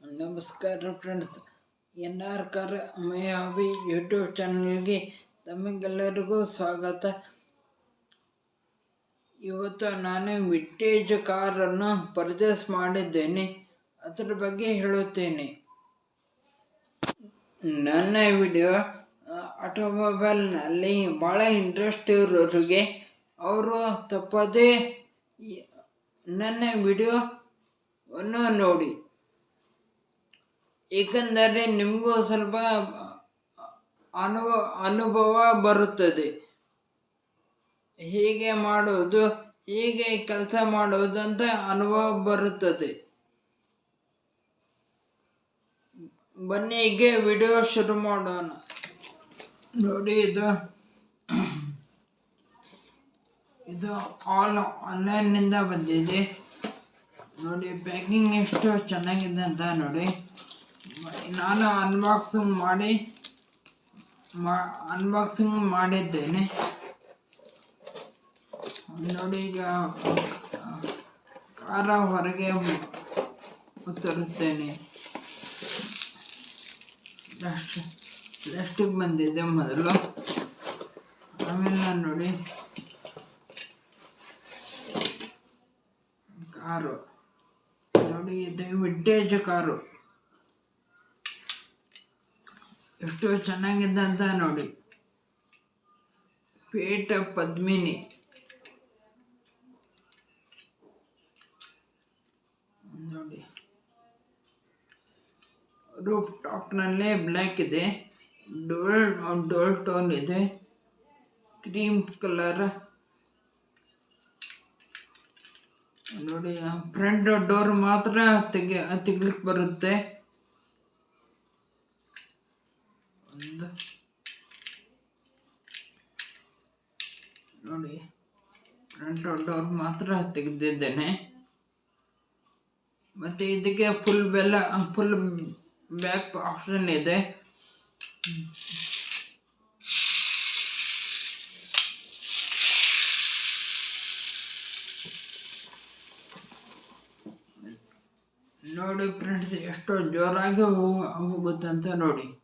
ನಮಸ್ಕಾರ friends N R car my hobby YouTube ಚಾನಲ್ಗೆ ತಮಗೆಲ್ಲರಿಗೂ ಸ್ವಾಗತ. ಇವತ್ತು ನಾನು ವಿಂಟೇಜ್ ಕಾರನ್ನು ಪರ್ಚೇಸ್ ಮಾಡಿದ್ದೇನೆ. ಅದರ ಬಗ್ಗೆ ಹೇಳುತ್ತೇನೆ. ನನ್ನ ವಿಡಿಯೋ ಆಟೋಮೊಬೈಲ್ನಲ್ಲಿ ಭಾಳ ಇಂಟ್ರೆಸ್ಟ್ ಇರೋರಿಗೆ ಅವರು ತಪ್ಪದೇ ನನ್ನ ವಿಡಿಯೋವನ್ನು ನೋಡಿ. ಏಕೆಂದರೆ ನಿಮಗೂ ಸ್ವಲ್ಪ ಅನುಭವ ಅನುಭವ ಬರುತ್ತದೆ. ಹೇಗೆ ಮಾಡುವುದು, ಹೇಗೆ ಕೆಲಸ ಮಾಡುವುದು ಅಂತ ಅನುಭವ ಬರುತ್ತದೆ. ಬನ್ನಿ, ಹೀಗೆ ವಿಡಿಯೋ ಶುರು ಮಾಡೋಣ. ನೋಡಿ, ಇದು ಇದು ಆಲ್ ಆನ್ಲೈನ್ನಿಂದ ಬಂದಿದೆ. ನೋಡಿ ಪ್ಯಾಕಿಂಗ್ ಎಷ್ಟು ಚೆನ್ನಾಗಿದೆ ಅಂತ ನೋಡಿ. ನಾನು ಅನ್ಬಾಕ್ಸಿಂಗ್ ಮಾಡಿ, ಮಾ ಅನ್ಬಾಕ್ಸಿಂಗ್ ಮಾಡಿದ್ದೇನೆ. ನೋಡಿ ಈಗ, ಕಾರ ಹೊರಗೆ ತರುತ್ತೇನೆ ಪ್ಲಾಸ್ಟಿಕ್ ಪ್ಲಾಸ್ಟಿಕ್ ಬಂದಿದೆ ಮೊದಲು. ಆಮೇಲೆ ನೋಡಿ, ಕಾರು. ನೋಡಿ, ಇದು ವಿಂಟೇಜ್ ಕಾರು. ಎಷ್ಟು ಚೆನ್ನಾಗಿದೆ ಅಂತ ನೋಡಿ. ಪೇಟ ಪದ್ಮಿನಿ. ನೋಡಿ. ರೂಫ್ ಟಾಪ್ನಲ್ಲೇ ಬ್ಲ್ಯಾಕ್ ಇದೆ. ಡೋಲ್ ಡೋಲ್ ಟೋನ್ ಇದೆ. ಕ್ರೀಮ್ ಕಲರ್ ನೋಡಿ ಫ್ರಂಟ್ ಡೋರ್ ಮಾತ್ರ ತೆಗೆ ತೆಗಿಲಿಕ್ಕೆ ಬರುತ್ತೆ. ನೋಡಿ ಫ್ರಂಟ್ ಡೋರ್ ಮಾತ್ರ ತೆಗೆದಿದ್ದೇನೆ. ಮತ್ತು ಇದಕ್ಕೆ ಫುಲ್ ಬೆಲ್ಲ ಫುಲ್ ಬ್ಯಾಕ್ ಆಪ್ಷನ್ ಇದೆ. ನೋಡಿ ಫ್ರೆಂಡ್ಸ್ ಎಷ್ಟು ಜೋರಾಗಿ ಹೋಗು ಹೋಗುತ್ತೆ ಅಂತ ನೋಡಿ.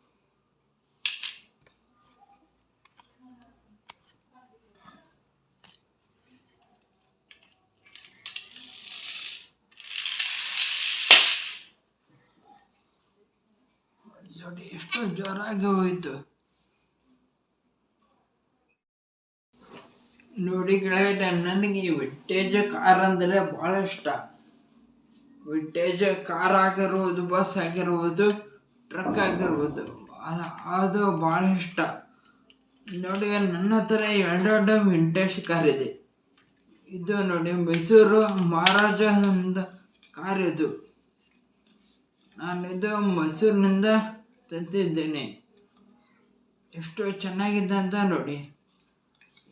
ನೋಡಿ, ಎಷ್ಟು ಜೋರಾಗಿ ಹೋಯಿತು. ನೋಡಿ ಗೆಳೆಯ ನನಗೆ ವಿಂಟೇಜ್ ಕಾರ್ ಅಂದರೆ ಭಾಳ ಇಷ್ಟ. ವಿಂಟೇಜ್ ಕಾರ್ ಆಗಿರ್ಬೋದು, ಬಸ್ ಆಗಿರ್ಬೋದು, ಟ್ರಕ್ ಆಗಿರ್ಬೋದು, ಅದ- ಭಾಳ ಇಷ್ಟ. ನೋಡಿ, ನನ್ನ ಹತ್ರ ಎರಡೆರಡು ವಿಂಟೇಜ್ ಕಾರ್ ಇದೆ. ಇದು ನೋಡಿ, ಮೈಸೂರು ಮಹಾರಾಜ ಕಾರ್ ಇದು. ನಾನು ಇದು ಮೈಸೂರಿನಿಂದ ತಂದಿದ್ದೇನೆ ಎಷ್ಟು ಚೆನ್ನಾಗಿದೆ ಅಂತ ನೋಡಿ.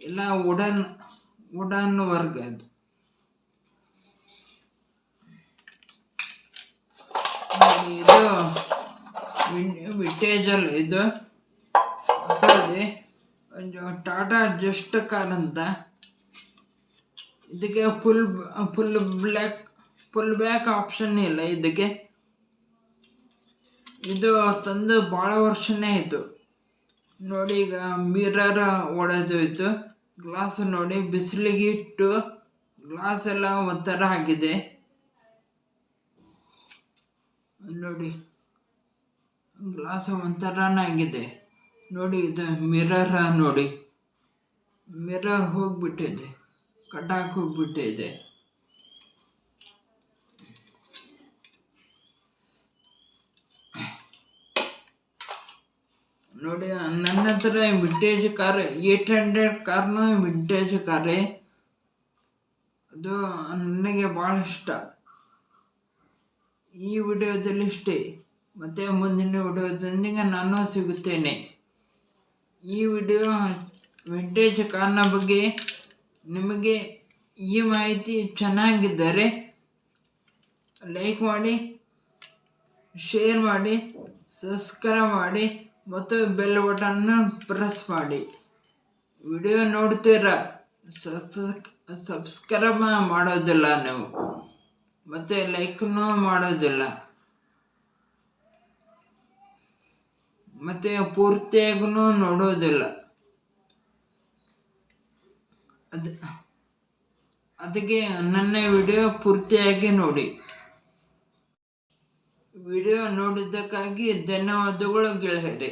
ಎಲ್ಲ ವುಡನ್ ವುಡನ್ ವರ್ಗ ಅದು. ಇದು ವಿಂಟೇಜಲ್ಲ ಇದು ಹೊಸದೇ. ಒಂದು ಟಾಟಾ ಜಸ್ಟ್ ಕಾರ್ ಅಂತ. ಇದಕ್ಕೆ full full black, full black option ಇಲ್ಲ ಇದಕ್ಕೆ. ಇದು ತಂದು ಭಾಳ ವರ್ಷನೇ ಆಯಿತು. ನೋಡಿ ಈಗ ಮಿರರ್ ಒಡೆದೋಯ್ತು ಗ್ಲಾಸ್ ನೋಡಿ ಬಿಸಿಲಿಗೆ ಇಟ್ಟು ಗ್ಲಾಸ್ ಎಲ್ಲ ಒಂಥರ ಆಗಿದೆ. ನೋಡಿ, ಗ್ಲಾಸ್ ಒಂಥರನೇ ಆಗಿದೆ. ನೋಡಿ ಇದು ಮಿರರ್ ನೋಡಿ. ಮಿರರ್ ಹೋಗ್ಬಿಟ್ಟಿದೆ. ಕಟಾಕ್ ಹೋಗ್ಬಿಟ್ಟಿದೆ. ನೋಡಿ ನನ್ನ ಹತ್ರ ವಿಂಟೇಜ್ ಕಾರ್ ಏಟ್ ಹಂಡ್ರೆಡ್ ಕಾರ್ನು ವಿಂಟೇಜ್ ಕಾರೇ ಅದು ನನಗೆ ಭಾಳ ಇಷ್ಟ. ಈ ವಿಡಿಯೋದಲ್ಲಿ ಇಷ್ಟೇ. ಮತ್ತೆ ಮುಂದಿನ ವಿಡಿಯೋದೊಂದಿಗೆ ನಾನು ಸಿಗುತ್ತೇನೆ. ಈ ವಿಡಿಯೋ ವಿಂಟೇಜ್ ಕಾರ್ನ ಬಗ್ಗೆ ನಿಮಗೆ ಈ ಮಾಹಿತಿ ಚೆನ್ನಾಗಿದ್ದರೆ ಲೈಕ್ ಮಾಡಿ ಶೇರ್ ಮಾಡಿ ಸಬ್ಸ್ಕ್ರೈಬ್ ಮಾಡಿ. ಮತ್ತು ಬೆಲ್ ಬಟನ್ನು ಪ್ರೆಸ್ ಮಾಡಿ. ವಿಡಿಯೋ ನೋಡ್ತೀರ? ಸಬ್ಸ್ಕ್ರೈಬ್ ಮಾಡೋದಿಲ್ಲ ನೀವು. ಮತ್ತು ಲೈಕ್ನೂ ಮಾಡೋದಿಲ್ಲ. ಮತ್ತು ಪೂರ್ತಿಯಾಗೂ ನೋಡೋದಿಲ್ಲ. ಅದು, ಅದಕ್ಕೆ ನನ್ನ ವಿಡಿಯೋ ಪೂರ್ತಿಯಾಗಿ ನೋಡಿ. ವಿಡಿಯೋ ನೋಡಿದ್ದಕ್ಕಾಗಿ ಧನ್ಯವಾದಗಳು ಗೆಳೆಯರೆ.